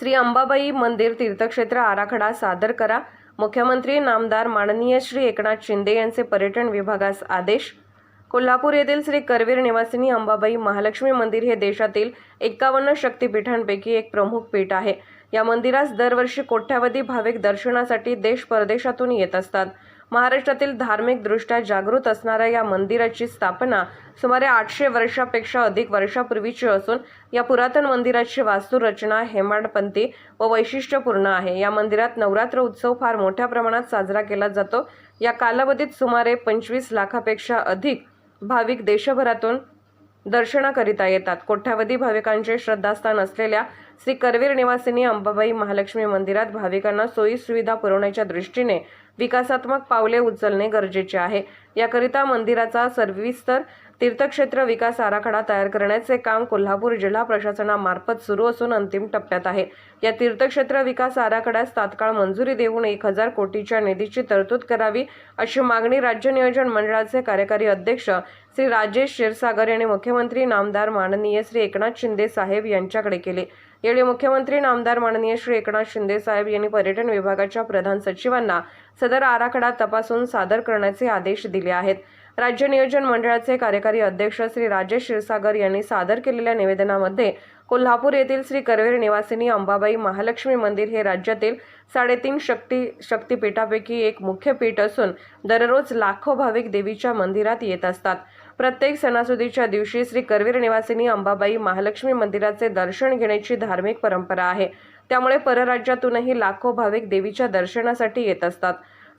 श्री अंबाबाई मंदिर तीर्थक्षेत्र आराखडा सादर करा. मुख्यमंत्री नामदार माननीय श्री एकनाथ शिंदे यांचे पर्यटन विभागास आदेश. कोल्हापूर येथील श्री करवीर निवासिनी अंबाबाई महालक्ष्मी मंदिर हे देशातील एकावन्न शक्तिपीठांपैकी एक प्रमुख पीठ आहे. या मंदिरास दरवर्षी कोट्यावधी भाविक दर्शनासाठी देश परदेशातून येत असतात. महाराष्ट्रातील धार्मिकदृष्ट्या जागृत असणाऱ्या या मंदिराची स्थापना सुमारे आठशे वर्षापेक्षा अधिक वर्षापूर्वीची असून या पुरातन मंदिराची वास्तुरचना हेमाडपंथी व वैशिष्ट्यपूर्ण आहे. या मंदिरात नवरात्र उत्सव फार मोठ्या प्रमाणात साजरा केला जातो. या कालावधीत सुमारे पंचवीस लाखापेक्षा अधिक भाविक देशभरातून दर्शनाकरिता येतात. कोट्यावधी भाविकांचे श्रद्धास्थान असलेल्या श्री करवीर निवासिनी अंबाबाई महालक्ष्मी मंदिरात भाविकांना सोयी सुविधा पुरवण्याच्या दृष्टीने विकासात्मक पावले उचलणे गरजेचे आहे. याकरिता मंदिराचा सर्विस्तर तीर्थक्षेत्र विकास आराखडा तयार करण्याचे काम कोल्हापूर जिल्हा प्रशासनामार्फत सुरू असून अंतिम टप्प्यात आहे. या तीर्थक्षेत्र विकास आराखड्यास तात्काळ मंजुरी देऊन एक हजार कोटीच्या निधीची तरतूद करावी अशी मागणी राज्य नियोजन मंडळाचे कार्यकारी अध्यक्ष श्री राजेश क्षीरसागर यांनी मुख्यमंत्री नामदार माननीय श्री एकनाथ शिंदे साहेब यांच्याकडे केले. यावेळी मुख्यमंत्री नामदार माननीय श्री एकनाथ शिंदे साहेब यांनी पर्यटन विभागाच्या प्रधान सचिवांना सदर आराखडा तपासून सादर करण्याचे आदेश दिले आहेत. राज्य नियोजन मंडळाचे कार्यकारी अध्यक्ष श्री राजेश क्षीरसागर यांनी सादर केलेल्या निवेदनामध्ये कोल्हापूर येथील श्री करवीर निवासिनी अंबाबाई महालक्ष्मी मंदिर हे राज्यातील साडेतीन शक्ती शक्तिपीठापैकी एक मुख्य पीठ असून दररोज लाखो भाविक देवीच्या मंदिरात येत असतात. प्रत्येक सणासुदीच्या दिवशी श्री करवीर निवासिनी अंबाबाई महालक्ष्मी मंदिराचे दर्शन घेण्याची धार्मिक परंपरा आहे. त्यामुळे परराज्यातूनही लाखो भाविक देवीच्या दर्शनासाठी येत असतात.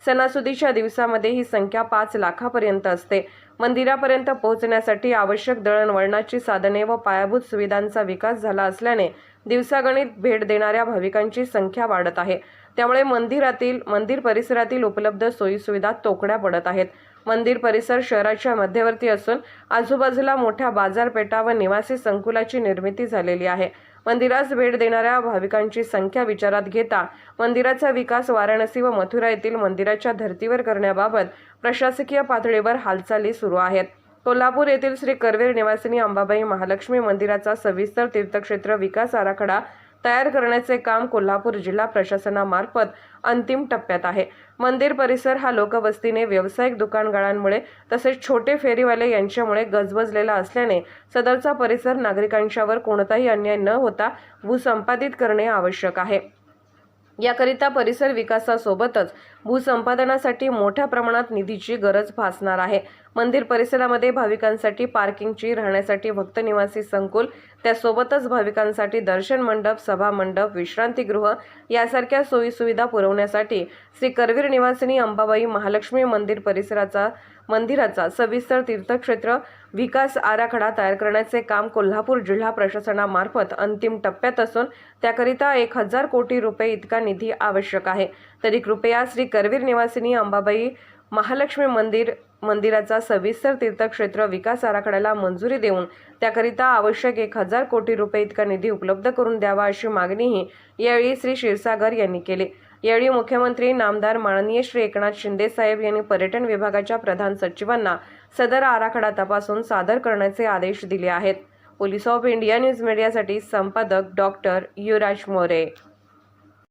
सणासुदीच्या दिवसामध्ये ही संख्या पाच लाखापर्यंत असते. मंदिरापर्यंत पोहोचण्यासाठी आवश्यक दळणवळणाची साधने व पायाभूत सुविधांचा विकास झाला असल्याने दिवसागणित भेट देणाऱ्या भाविकांची संख्या वाढत आहे. त्यामुळे मंदिरातील मंदिर परिसरातील उपलब्ध सोयीसुविधा तोकड्या पडत आहेत. मंदिर परिसर शहराच्या मध्यवर्ती असून आजूबाजूला मोठ्या बाजारपेठा व निवासी संकुलाची निर्मिती झालेली आहे. मंदिरास भेट देणाऱ्या भाविकांची संख्या विचारात घेता मंदिराचा विकास वाराणसी व मथुरा येथील मंदिराच्या धर्तीवर करण्याबाबत प्रशासकीय पातळीवर हालचाली सुरू आहेत. कोल्हापूर येथील श्री करवीर निवासिनी अंबाबाई महालक्ष्मी मंदिराचा सविस्तर तीर्थक्षेत्र विकास आराखडा तयार करण्याचे काम कोल्हापूर जिल्हा प्रशासनामार्फत अंतिम टप्प्यात आहे. मंदिर परिसर हा लोकवस्तीने व्यावसायिक दुकानगाळांमुळे तसेच छोटे फेरीवाले यांच्यामुळे गजबजलेला असल्याने सदरचा परिसर नागरिकांच्यावर कोणताही अन्याय न होता भूसंपादित करणे आवश्यक आहे. याकरिता परिसर विकासासोबतच भूसंपादनासाठी मोठ्या प्रमाणात निधीची गरज भासणार आहे. मंदिर परिसरामध्ये भाविकांसाठी पार्किंगची राहण्यासाठी भक्त निवासी संकुल त्यासोबतच भाविकांसाठी दर्शन मंडप सभा मंडप विश्रांतीगृह यासारख्या सोयीसुविधा पुरवण्यासाठी श्री करवीर निवासिनी अंबाबाई महालक्ष्मी मंदिर परिसराचा मंदिराचा सविस्तर तीर्थक्षेत्र विकास आराखडा तयार करण्याचे काम कोल्हापूर जिल्हा प्रशासनामार्फत अंतिम टप्प्यात असून त्याकरिता एक हजार कोटी रुपये इतका निधी आवश्यक आहे. तरी कृपया श्री करवीर निवासिनी अंबाबाई महालक्ष्मी मंदिर मंदिराचा सविस्तर तीर्थक्षेत्र विकास आराखड्याला मंजुरी देऊन त्याकरिता आवश्यक एक हजार कोटी रुपये इतका निधी उपलब्ध करून द्यावा अशी मागणीही यावेळी श्री क्षीरसागर यांनी केली. यावेळी मुख्यमंत्री नामदार माननीय श्री एकनाथ शिंदे साहेब यांनी पर्यटन विभागाच्या प्रधान सचिवांना सदर आराखडा तपासून सादर करण्याचे आदेश दिले आहेत. पोलीस ऑफ इंडिया न्यूज मीडियासाठी संपादक डॉक्टर युवराज मोरे.